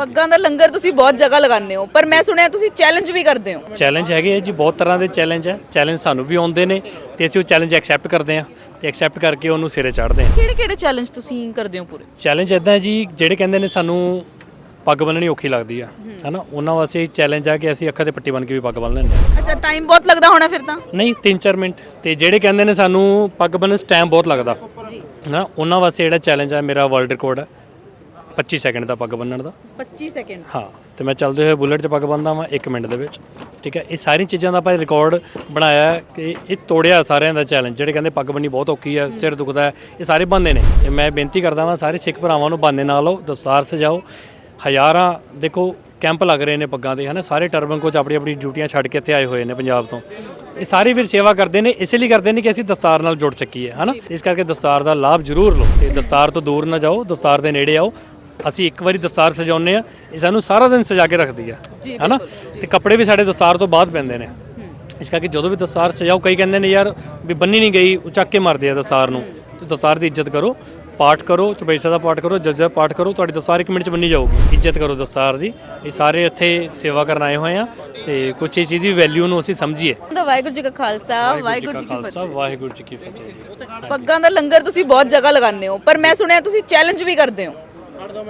ਪੱਗਾਂ ਦਾ ਲੰਗਰ ਤੁਸੀਂ ਬਹੁਤ ਜਗ੍ਹਾ ਲਗਾਉਂਦੇ ਹੋ ਪਰ ਮੈਂ ਸੁਣਿਆ ਤੁਸੀਂ ਚੈਲੰਜ ਵੀ ਕਰਦੇ ਹੋ। ਚੈਲੰਜ ਹੈਗੇ ਆ ਜੀ ਬਹੁਤ ਤਰ੍ਹਾਂ ਦੇ ਚੈਲੰਜ ਹੈ ਚੈਲੰਜ ਸਾਨੂੰ ਵੀ ਆਉਂਦੇ ਨੇ ਤੇ ਅਸੀਂ ਉਹ ਚੈਲੰਜ ਐਕਸੈਪਟ ਕਰਦੇ ਆ ਤੇ ਐਕਸੈਪਟ ਕਰਕੇ ਉਹਨੂੰ ਸਿਰੇ ਚੜ੍ਹਦੇ ਆ ਕਿਹੜੇ ਕਿਹੜੇ ਚੈਲੰਜ ਤੁਸੀਂ ਕਰਦੇ ਹੋ ਪੂਰੇ? ਚੈਲੰਜ ਇਦਾਂ ਜੀ ਜਿਹੜੇ ਕਹਿੰਦੇ ਨੇ ਸਾਨੂੰ ਪੱਗ ਬੰਨਣੀ ਔਖੀ ਲੱਗਦੀ ਆ ਹਨਾ? ਉਹਨਾਂ ਵਾਸਤੇ ਚੈਲੰਜ ਆ ਕਿ ਅਸੀਂ ਅੱਖਾਂ ਤੇ ਪੱਟੀ ਬੰਨ ਕੇ ਵੀ ਪੱਗ ਬੰਨ ਲੈਂਦੇ ਹਾਂ। ਅੱਛਾ ਟਾਈਮ ਬਹੁਤ ਲੱਗਦਾ ਹੋਣਾ ਫਿਰ ਤਾਂ? ਨਹੀਂ 3-4 ਮਿੰਟ। ਤੇ ਜਿਹੜੇ ਕਹਿੰਦੇ ਨੇ ਸਾਨੂੰ ਪੱਗ ਬੰਨਣ ਟਾਈਮ ਬਹੁਤ ਲੱਗਦਾ। ਹਨਾ? ਉਹਨਾਂ ਵਾਸਤੇ ਜਿਹੜਾ ਚੈਲੰਜ ਆ ਮੇਰਾ ਵਰਲਡ ਰਿਕਾਰਡ ਹੈ 25 ਸੈਕਿੰਡ ਦਾ ਪੱਗ ਬੰਨਣ ਦਾ। 25 ਸੈਕਿੰਡ ਹਾਂ ਤੇ ਮੈਂ ਚੱਲਦੇ ਹੋਏ ਬੁਲਟ 'ਚ ਪੱਗ ਬੰਨਦਾ ਵਾਂ 1 ਮਿੰਟ ਦੇ ਵਿੱਚ। ਠੀਕ ਹੈ ਇਹ ਸਾਰੀਆਂ ਚੀਜ਼ਾਂ ਦਾ ਆਪਾਂ ਰਿਕਾਰਡ ਬਣਾਇਆ ਹੈ ਕਿ ਇਹ ਤੋੜਿਆ ਸਾਰਿਆਂ ਦਾ ਚੈਲੰਜ ਜਿਹੜੇ ਕਹਿੰਦੇ ਪੱਗ ਬੰਨੀ ਬਹੁਤ ਔਖੀ ਹੈ ਸਿਰ ਦੁਖਦਾ ਹੈ ਇਹ ਸਾਰੇ ਬੰਦੇ ਨੇ। ਤੇ ਮੈਂ ਬੇਨਤੀ ਕਰਦਾ ਵਾਂ ਸਾਰੇ ਸਿੱਖ ਭਰਾਵਾਂ ਨੂੰ ਬਾਨੇ ਨਾਲ ਲਓ ਦਸਤਾਰ ਸਜਾਓ। ਹਜ਼ਾਰਾਂ ਦੇਖੋ ਕੈਂਪ ਲੱਗ ਰਹੇ ਨੇ ਪੱਗਾਂ ਦੇ ਹਨਾ? ਸਾਰੇ ਟਰਬਨ ਕੋਚ ਆਪਣੀ ਆਪਣੀ ਡਿਊਟੀਆਂ ਛੱਡ ਕੇ ਇੱਥੇ ਆਏ ਹੋਏ ਨੇ ਪੰਜਾਬ ਤੋਂ। ਇਹ ਸਾਰੇ ਵੀਰ ਸੇਵਾ ਕਰਦੇ ਨੇ ਇਸੇ ਲਈ ਕਰਦੇ ਨੇ ਕਿ ਅਸੀਂ ਦਸਤਾਰ ਨਾਲ ਜੁੜ ਸਕੀਏ ਹਨਾ? ਇਸ ਕਰਕੇ ਦਸਤਾਰ ਦਾ ਲਾਭ ਜ਼ਰੂਰ ਲਓ ਤੇ ਦਸਤਾਰ ਤੋਂ ਦੂਰ ਨਾ ਜਾਓ ਦਸਤਾਰ ਦੇ ਨੇੜੇ ਆਓ ਅਸੀਂ ਇੱਕ ਵਾਰੀ ਦਸਤਾਰ ਸਜਾਉਂਦੇ ਆ ਇਹ ਸਾਨੂੰ ਸਾਰਾ ਦਿਨ ਸਜਾ ਕੇ ਰੱਖਦੀ ਆ ਹਨਾ? ਤੇ ਕੱਪੜੇ ਵੀ ਸਾਡੇ ਦਸਤਾਰ ਤੋਂ ਬਾਅਦ ਪੈਂਦੇ ਨੇ। ਇਸ ਕਰਕੇ ਜਦੋਂ ਵੀ ਦਸਤਾਰ ਸਜਾਓ ਕਈ ਕਹਿੰਦੇ ਨੇ ਯਾਰ ਵੀ ਬੰਨੀ ਨਹੀਂ ਗਈ ਉਹ ਚੱਕ ਕੇ ਮਾਰਦੇ ਆ ਦਸਤਾਰ ਨੂੰ। ਤੇ ਦਸਤਾਰ ਦੀ ਇੱਜ਼ਤ ਕਰੋ ਪਾਠ ਕਰੋ ਚੁਪੈਸਾ ਦਾ ਪਾਠ ਕਰੋ ਜਜਾ ਪਾਠ ਕਰੋ ਤੁਹਾਡੀ ਦਸਤਾਰ ਇੱਕ ਮਿੰਟ ਚ ਬੰਨੀ ਜਾਊਗੀ। ਇੱਜ਼ਤ ਕਰੋ ਦਸਤਾਰ ਦੀ। ਇਹ ਸਾਰੇ ਇੱਥੇ ਸੇਵਾ ਕਰਨ ਆਏ ਹੋਏ ਆ ਤੇ ਕੁਛ ਇਸ ਚੀਜ਼ ਦੀ ਵੈਲਿਊ ਨੂੰ ਅਸੀਂ ਸਮਝੀਏ। ਦਾ ਵਾਹਿਗੁਰੂ ਜੀ ਕਾ ਖਾਲਸਾ ਵਾਹਿਗੁਰੂ ਜੀ ਕੀ ਖਾਲਸਾ ਵਾਹਿਗੁਰੂ ਜੀ ਕੀ ਫਤਿਹ ਜੀ। ਫਤਿਹ ਪੱਗਾਂ ਦਾ ਲੰਗਰ ਤੁਸੀਂ ਬਹੁਤ ਜਗ੍ਹਾ ਲਗਾਉਂਦੇ ਹੋ ਪਰ ਮੈਂ ਸੁਣਿਆ ਤੁਸੀਂ ਚੈਲੰਜ ਵੀ ਕਰਦੇ ਹੋ।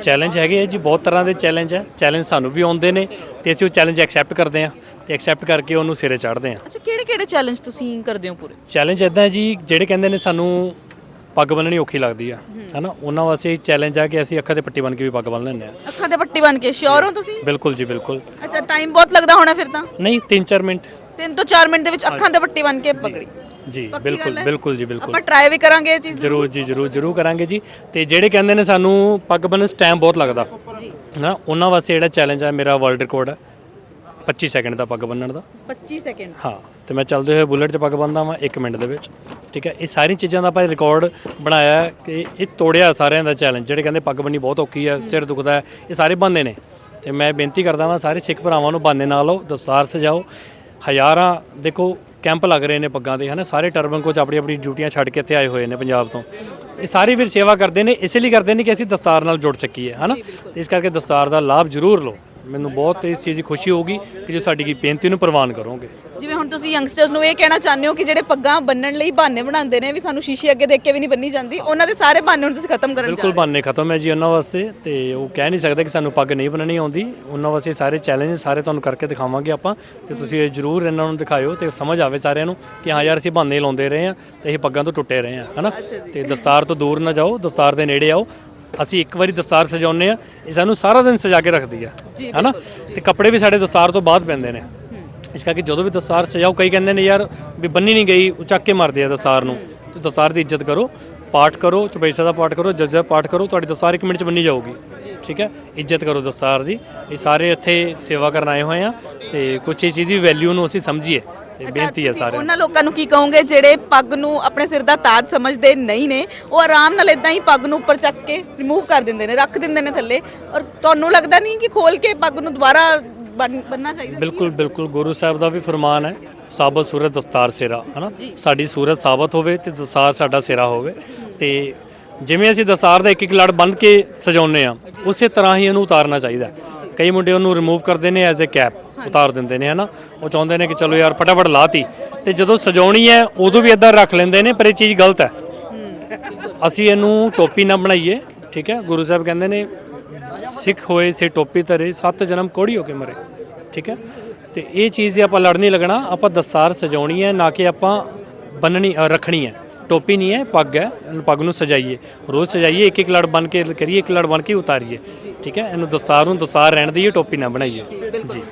ਚੈਲੰਜ ਹੈਗੇ ਜੀ ਬਹੁਤ ਤਰ੍ਹਾਂ ਦੇ ਚੈਲੰਜ ਹੈ ਚੈਲੰਜ ਸਾਨੂੰ ਵੀ ਆਉਂਦੇ ਨੇ ਤੇ ਅਸੀਂ ਉਹ ਚੈਲੰਜ ਐਕਸੈਪਟ ਕਰਦੇ ਆ ਤੇ ਐਕਸੈਪਟ ਕਰਕੇ ਉਹਨੂੰ ਸਿਰੇ ਚੜ੍ਹਦੇ ਆ ਅੱਛਾ ਕਿਹੜੇ ਕਿਹੜੇ ਚੈਲੰਜ ਤੁਸੀਂ ਕਰਦੇ ਹੋ ਪੂਰੇ? ਚੈਲੰਜ ਇਦਾਂ ਹੈ ਜੀ ਜਿਹੜੇ ਕਹਿੰਦੇ ਨੇ ਸਾਨੂੰ ਪੱਗ ਬੰਨਣੀ ਔਖੀ ਲੱਗਦੀ ਆ ਹਨਾ? ਉਹਨਾਂ ਵਾਸਤੇ ਚੈਲੰਜ ਆ ਕਿ ਅਸੀਂ ਅੱਖਾਂ ਤੇ ਪੱਟੀ ਬੰਨ ਕੇ ਵੀ ਪੱਗ ਬੰਨ ਲੈਂਦੇ ਆ ਅੱਖਾਂ ਤੇ ਪੱਟੀ ਬੰਨ ਕੇ ਸ਼ੋਰ ਹੋ ਤੁਸੀਂ? ਬਿਲਕੁਲ ਜੀ ਬਿਲਕੁਲ। ਅੱਛਾ ਟਾਈਮ ਬਹੁਤ ਲੱਗਦਾ ਹੋਣਾ ਫਿਰ ਤਾਂ? ਨਹੀਂ 3-4 ਮਿੰਟ। 3 ਤੋਂ 4 ਮਿੰਟ ਦੇ ਵਿੱਚ ਅੱਖਾਂ ਤੇ ਪੱਟੀ ਬੰਨ ਕੇ ਪਕੜੀ। ਜੀ ਪੱਕੀ ਬਿਲਕੁਲ ਹੈ? ਬਿਲਕੁਲ ਜੀ ਬਿਲਕੁਲ। ਆਪਾਂ ਟਰਾਈ ਵੀ ਕਰਾਂਗੇ ਇਹ ਚੀਜ਼। ਜਰੂਰ ਜੀ ਜਰੂਰ ਜਰੂਰ ਕਰਾਂਗੇ ਜੀ। ਤੇ ਜਿਹੜੇ ਕਹਿੰਦੇ ਨੇ ਸਾਨੂੰ ਪੱਗ ਬੰਨਣ ਟਾਈਮ ਬਹੁਤ ਲੱਗਦਾ। ਜੀ। ਹਨਾ ਉਹਨਾਂ ਵਾਸਤੇ ਜਿਹੜਾ ਚੈਲੰਜ ਆ ਮੇਰਾ ਵਰਲਡ ਰਿਕਾਰਡ ਹੈ। 25 ਸੈਕਿੰਡ ਦਾ ਪੱਗ ਬੰਨਣ ਦਾ। 25 ਸੈਕਿੰਡ ਹਾਂ ਤੇ ਮੈਂ ਚੱਲਦੇ ਹੋਏ ਬੁਲਟ 'ਚ ਪੱਗ ਬੰਨਦਾ ਵਾਂ 1 ਮਿੰਟ ਦੇ ਵਿੱਚ। ਠੀਕ ਹੈ ਇਹ ਸਾਰੀਆਂ ਚੀਜ਼ਾਂ ਦਾ ਆਪਾਂ ਰਿਕਾਰਡ ਬਣਾਇਆ ਹੈ ਕਿ ਇਹ ਤੋੜਿਆ ਸਾਰਿਆਂ ਦਾ ਚੈਲੰਜ ਜਿਹੜੇ ਕਹਿੰਦੇ ਪੱਗ ਬੰਨੀ ਬਹੁਤ ਔਖੀ ਹੈ ਸਿਰ ਦੁਖਦਾ ਹੈ ਇਹ ਸਾਰੇ ਬੰਦੇ ਨੇ। ਤੇ ਮੈਂ ਬੇਨਤੀ ਕਰਦਾ ਵਾਂ ਸਾਰੇ ਸਿੱਖ ਭਰਾਵਾਂ ਨੂੰ ਬਾਨੇ ਨਾਲ ਲਓ ਦਸਤਾਰ ਸਜਾਓ। ਹਜ਼ਾਰਾਂ ਦੇਖੋ ਕੈਂਪ ਲੱਗ ਰਹੇ ਨੇ ਪੱਗਾਂ ਦੇ ਹਨਾ? ਸਾਰੇ ਟਰਬਨ ਕੋਚ ਆਪਣੀ ਆਪਣੀ ਡਿਊਟੀਆਂ ਛੱਡ ਕੇ ਇੱਥੇ ਆਏ ਹੋਏ ਨੇ ਪੰਜਾਬ ਤੋਂ। ਇਹ ਸਾਰੇ ਵੀਰ ਸੇਵਾ ਕਰਦੇ ਨੇ ਇਸੇ ਲਈ ਕਰਦੇ ਨੇ ਕਿ ਅਸੀਂ ਦਸਤਾਰ ਨਾਲ ਜੁੜ ਸਕੀਏ ਹਨਾ? ਇਸ ਕਰਕੇ ਦਸਤਾਰ ਦਾ ਲਾਭ ਜ਼ਰੂਰ ਲਓ। ਮੈਨੂੰ ਬਹੁਤ ਇਸ ਚੀਜ਼ ਦੀ ਖੁਸ਼ੀ ਹੋਊਗੀ ਕਿ ਜੋ ਸਾਡੀ ਕੀ ਬੇਨਤੀ ਨੂੰ ਪ੍ਰਵਾਨ ਕਰੋਗੇ। ਜਿਵੇਂ ਹੁਣ ਤੁਸੀਂ ਯੰਗਸਟਰਸ ਨੂੰ ਇਹ ਕਹਿਣਾ ਚਾਹੁੰਦੇ ਹੋ ਕਿ ਜਿਹੜੇ ਪੱਗਾਂ ਬੰਨਣ ਲਈ ਬਹਾਨੇ ਬਣਾਉਂਦੇ ਨੇ ਵੀ ਸਾਨੂੰ ਸ਼ੀਸ਼ੇ ਅੱਗੇ ਦੇਖ ਕੇ ਵੀ ਨਹੀਂ ਬੰਨੀ ਜਾਂਦੀ ਉਹਨਾਂ ਦੇ ਸਾਰੇ ਬਹਾਨੇ ਹੁਣ ਤੁਸੀਂ ਖਤਮ ਕਰਨ ਜਾ ਬਿਲਕੁਲ ਬਾਨੇ ਖਤਮ ਹੈ ਜੀ ਉਹਨਾਂ ਵਾਸਤੇ ਤੇ ਉਹ ਕਹਿ ਨਹੀਂ ਸਕਦੇ ਕਿ ਸਾਨੂੰ ਪੱਗ ਨਹੀਂ ਬੰਨਣੀ ਆਉਂਦੀ। ਉਹਨਾਂ ਵਾਸਤੇ ਸਾਰੇ ਚੈਲੰਜ ਸਾਰੇ ਤੁਹਾਨੂੰ ਕਰਕੇ ਦਿਖਾਵਾਂਗੇ ਆਪਾਂ ਤੇ ਤੁਸੀਂ ਇਹ ਜ਼ਰੂਰ ਇਹਨਾਂ ਨੂੰ ਦਿਖਾਇਓ ਤੇ ਸਮਝ ਆਵੇ ਸਾਰਿਆਂ ਨੂੰ ਕਿ ਹਾਂ ਯਾਰ ਅਸੀਂ ਬਹਾਨੇ ਲਾਉਂਦੇ ਰਹੇ ਹਾਂ ਤੇ ਇਹ ਪੱਗਾਂ ਤੋਂ ਟੁੱਟੇ ਰਹੇ ਹਾਂ ਹਨਾ? ਤੇ ਦਸਤਾਰ ਤੋਂ ਦੂਰ ਨਾ ਜਾਓ ਦਸਤਾਰ ਦੇ ਨੇੜੇ ਆਓ ਅਸੀਂ ਇੱਕ ਵਾਰੀ ਦਸਤਾਰ ਸਜਾਉਂਦੇ ਆ ਇਹ ਸਾਨੂੰ ਸਾਰਾ ਦਿਨ ਸਜਾ ਕੇ ਰੱਖਦੀ ਆ ਹਨਾ? ਤੇ ਕੱਪੜੇ ਵੀ ਸਾਡੇ ਦਸਤਾਰ ਤੋਂ ਬਾਅਦ ਪੈਂਦੇ ਨੇ। ਇਸ ਕਰਕੇ ਜਦੋਂ ਵੀ ਦਸਤਾਰ ਸਜਾਓ ਕਈ ਕਹਿੰਦੇ ਨੇ ਯਾਰ ਵੀ ਬੰਨੀ ਨਹੀਂ ਗਈ ਉਹ ਚੱਕ ਕੇ ਮਾਰਦੇ ਆ ਦਸਤਾਰ ਨੂੰ। ਤੇ ਦਸਤਾਰ ਦੀ ਇੱਜ਼ਤ ਕਰੋ ਪਾਠ ਕਰੋ ਚੁਪੈਸਾ ਦਾ ਪਾਠ ਕਰੋ ਜਜਾ ਪਾਠ ਕਰੋ ਤੁਹਾਡੀ ਦਸਤਾਰ ਇੱਕ ਮਿੰਟ ਚ ਬੰਨੀ ਜਾਊਗੀ। ਠੀਕ ਹੈ? ਇੱਜ਼ਤ ਕਰੋ ਦਸਤਾਰ ਦੀ। ਇਹ ਸਾਰੇ ਇੱਥੇ ਸੇਵਾ ਕਰਨ ਆਏ ਹੋਏ ਆ ਤੇ ਕੁਛ ਇਸ ਚੀਜ਼ ਦੀ ਵੈਲਿਊ ਨੂੰ ਅਸੀਂ ਸਮਝੀਏ। ਇਹ ਬੇਨਤੀ ਹੈ ਸਾਰਿਆਂ ਨੂੰ। ਉਹਨਾਂ ਲੋਕਾਂ ਨੂੰ ਕੀ ਕਹੋਗੇ ਜਿਹੜੇ ਪੱਗ ਨੂੰ ਆਪਣੇ ਸਿਰ ਦਾ ਤਾਜ ਸਮਝਦੇ ਨਹੀਂ ਨੇ? ਉਹ ਆਰਾਮ ਨਾਲ ਇਦਾਂ ਹੀ ਪੱਗ ਨੂੰ ਉੱਪਰ ਚੱਕ ਕੇ ਰਿਮੂਵ ਕਰ ਦਿੰਦੇ ਨੇ ਰੱਖ ਦਿੰਦੇ ਨੇ ਥੱਲੇ। ਔਰ ਤੁਹਾਨੂੰ ਲੱਗਦਾ ਨਹੀਂ ਕਿ ਖੋਲ ਕੇ ਪੱਗ ਨੂੰ ਦੁਬਾਰਾ ਬੰਨ- ਬੰਨਣਾ ਚਾਹੀਦਾ? ਬਿਲਕੁਲ ਬਿਲਕੁਲ। ਗੁਰੂ ਸਾਹਿਬ ਦਾ ਵੀ ਫਰਮਾਨ ਹੈ ਸਾਬਤ ਸੂਰਤ ਦਸਤਾਰ ਸਿਰਾ ਹਨਾ? ਸਾਡੀ ਸੂਰਤ ਸਾਬਤ ਹੋਵੇ ਤੇ ਦਸਤਾਰ ਸਾਡਾ ਸਿਰਾ ਹੋਵੇ। ਤੇ ਜਿਵੇਂ ਅਸੀਂ ਦਸਤਾਰ ਦਾ ਇੱਕ ਇੱਕ ਲੜ ਬੰਨ ਕੇ ਸਜਾਉਂਦੇ ਆ ਉਸੇ ਤਰ੍ਹਾਂ ਹੀ ਇਹਨੂੰ ਉਤਾਰਨਾ ਚਾਹੀਦਾ। ਕਈ ਮੁੰਡੇ ਉਹਨੂੰ ਰਿਮੂਵ ਕਰਦੇ ਨੇ ਐਜ਼ ਅ ਕੈਪ ਉਤਾਰ ਦਿੰਦੇ ਨੇ ਹਨਾ? ਉਹ ਚਾਹੁੰਦੇ ਨੇ ਕਿ ਚਲੋ ਯਾਰ ਫਟਾਫਟ ਲਾਤੀ ਤੇ। ਜਦੋਂ ਸਜਾਉਣੀ ਹੈ ਉਦੋਂ ਵੀ ਇਦਾਂ ਰੱਖ ਲੈਂਦੇ ਨੇ ਪਰ ਇਹ ਚੀਜ਼ ਗਲਤ ਹੈ। ਅਸੀਂ ਇਹਨੂੰ ਟੋਪੀ ਨਾ ਬਣਾਈਏ ਠੀਕ ਹੈ? ਗੁਰੂ ਸਾਹਿਬ ਕਹਿੰਦੇ ਨੇ ਸਿੱਖ ਹੋਏ ਸੇ ਟੋਪੀ ਧਰੇ ਸੱਤ ਜਨਮ ਕੋੜੀ ਹੋ ਕੇ ਮਰੇ ਠੀਕ ਹੈ? ਤੇ ਇਹ ਚੀਜ਼ ਦੀ ਆਪਾਂ ਲੜ ਨਹੀਂ ਲੱਗਣਾ ਆਪਾਂ ਦਸਤਾਰ ਸਜਾਉਣੀ ਹੈ ਨਾ ਕਿ ਆਪਾਂ ਬੰਨਣੀ ਰੱਖਣੀ ਹੈ। ਟੋਪੀ ਨਹੀਂ ਹੈ ਪੱਗ ਹੈ ਇਹਨੂੰ ਪੱਗ ਨੂੰ ਸਜਾਈਏ ਰੋਜ਼ ਸਜਾਈਏ ਇੱਕ ਇੱਕ ਲੜ ਬਨ ਕੇ ਕਰੀਏ ਇੱਕ ਲੜ ਬਨ ਕੇ ਉਤਾਰੀਏ ਠੀਕ ਹੈ ਇਹਨੂੰ ਦਸਤਾਰ ਨੂੰ ਦਸਤਾਰ ਰਹਿਣ ਦਈਏ ਟੋਪੀ ਨਾ ਬਣਾਈਏ ਜੀ